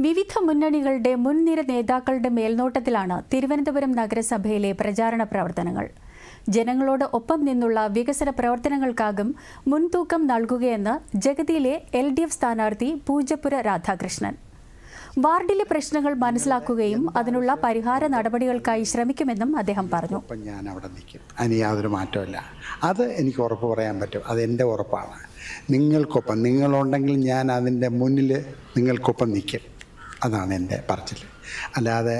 വിവിധ മുന്നണികളുടെ മുൻനിര നേതാക്കളുടെ മേൽനോട്ടത്തിലാണ് തിരുവനന്തപുരം നഗരസഭയിലെ പ്രചാരണ പ്രവർത്തനങ്ങൾ. ജനങ്ങളോട് ഒപ്പം നിന്നുള്ള വികസന പ്രവർത്തനങ്ങൾക്കാകും മുൻതൂക്കം നൽകുകയെന്ന് ജഗതിയിലെ എൽ ഡി എഫ് സ്ഥാനാർത്ഥി പൂജപ്പുര രാധാകൃഷ്ണൻ. വാർഡിലെ പ്രശ്നങ്ങൾ മനസ്സിലാക്കുകയും അതിനുള്ള പരിഹാര നടപടികൾക്കായി ശ്രമിക്കുമെന്നും അദ്ദേഹം പറഞ്ഞു. ഞാൻ അവിടെ നിൽക്കും. അതിന് യാതൊരു മാറ്റമില്ല അത് എനിക്ക് ഉറപ്പ് പറയാൻ പറ്റും. അത് എന്റെ ഉറപ്പാണ്. നിങ്ങൾക്കൊപ്പം നിങ്ങളുണ്ടെങ്കിൽ ഞാൻ അതിന്റെ മുന്നിൽ നിങ്ങൾക്കൊപ്പം നിൽക്കും. അതാണ് എന്റെ പറച്ചിൽ. അല്ലാതെ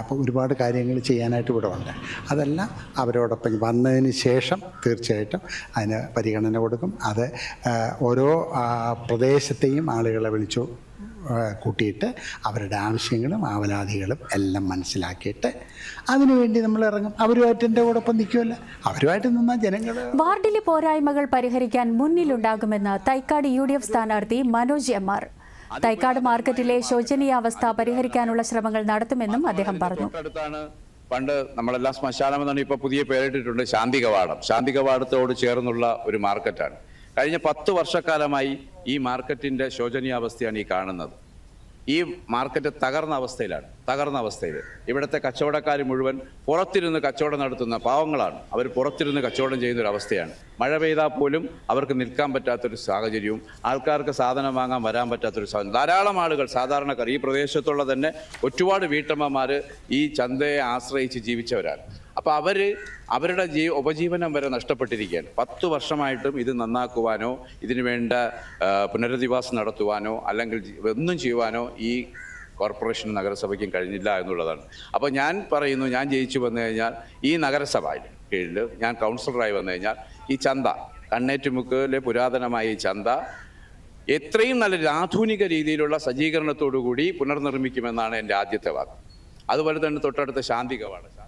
അപ്പോൾ ഒരുപാട് കാര്യങ്ങൾ ചെയ്യാനായിട്ട് ഇവിടെ ഉണ്ട് അതെല്ലാം അവരോടൊപ്പം വന്നതിന് ശേഷം തീർച്ചയായിട്ടും അതിന് പരിഗണന കൊടുക്കും. അത് ഓരോ പ്രദേശത്തെയും ആളുകളെ വിളിച്ചു കൂട്ടിയിട്ട് അവരുടെ ആവശ്യങ്ങളും ആവലാതികളും എല്ലാം മനസ്സിലാക്കിയിട്ട് അതിനുവേണ്ടി നമ്മൾ ഇറങ്ങും. അവരുമായിട്ട് എന്റെ കൂടൊപ്പം നിൽക്കുമല്ല അവരുമായിട്ട് നിന്നാൽ ജനങ്ങൾ വാർഡിലെ പോരായ്മകൾ പരിഹരിക്കാൻ മുന്നിലുണ്ടാകുമെന്ന് തൈക്കാട് യു ഡി എഫ് സ്ഥാനാർത്ഥി മനോജ് എം ആർ. തൈക്കാട് മാർക്കറ്റിലെ ശോചനീയാവസ്ഥ പരിഹരിക്കാനുള്ള ശ്രമങ്ങൾ നടത്തുമെന്നും അദ്ദേഹം പറഞ്ഞു. പണ്ട് നമ്മളെല്ലാം ശ്മശാനം എന്നാണ് ഇപ്പോൾ പുതിയ പേരിട്ടിട്ടുണ്ട് ശാന്തി കവാടം ശാന്തി കവാടത്തോട് ചേർന്നുള്ള ഒരു മാർക്കറ്റാണ്. കഴിഞ്ഞ പത്ത് വർഷക്കാലമായി ഈ മാർക്കറ്റിന്റെ ശോചനീയാവസ്ഥയാണ് ഈ കാണുന്നത്. ഈ മാർക്കറ്റ് തകർന്ന അവസ്ഥയിലാണ് തകർന്ന അവസ്ഥയിൽ. ഇവിടുത്തെ കച്ചവടക്കാർ മുഴുവൻ പുറത്തിരുന്ന് കച്ചവടം നടത്തുന്ന പാവങ്ങളാണ്. അവർ പുറത്തിരുന്ന് കച്ചവടം ചെയ്യുന്ന ഒരു അവസ്ഥയാണ്. മഴ പെയ്താൽ പോലും അവർക്ക് നിൽക്കാൻ പറ്റാത്തൊരു സാഹചര്യവും ആൾക്കാർക്ക് സാധനം വാങ്ങാൻ വരാൻ പറ്റാത്തൊരു സാഹചര്യം. ധാരാളം ആളുകൾ സാധാരണക്കാർ ഈ പ്രദേശത്തുള്ള തന്നെ ഒരുപാട് വീട്ടമ്മമാർ ഈ ചന്തയെ ആശ്രയിച്ച് ജീവിച്ചവരാണ്. അപ്പോൾ അവർ അവരുടെ ജീ ഉപജീവനം വരെ നഷ്ടപ്പെട്ടിരിക്കുകയാണ്. പത്ത് വർഷമായിട്ടും ഇത് നന്നാക്കുവാനോ ഇതിനു വേണ്ട പുനരധിവാസം നടത്തുവാനോ അല്ലെങ്കിൽ ഒന്നും ചെയ്യുവാനോ ഈ കോർപ്പറേഷനും നഗരസഭയ്ക്കും കഴിഞ്ഞില്ല എന്നുള്ളതാണ്. അപ്പോൾ ഞാൻ പറയുന്നു ഞാൻ ജയിച്ചു വന്നു കഴിഞ്ഞാൽ ഈ നഗരസഭയിൽ കീഴിൽ ഞാൻ കൗൺസിലറായി വന്നു കഴിഞ്ഞാൽ ഈ ചന്ത കണ്ണേറ്റുമുക്കിലെ പുരാതനമായ ഈ ചന്ത എത്രയും നല്ല ആധുനിക രീതിയിലുള്ള സജ്ജീകരണത്തോടു കൂടി പുനർനിർമ്മിക്കുമെന്നാണ് എന്റെ ആദ്യത്തെ വാദം അതുപോലെ തന്നെ തൊട്ടടുത്ത ശാന്തി കവാടം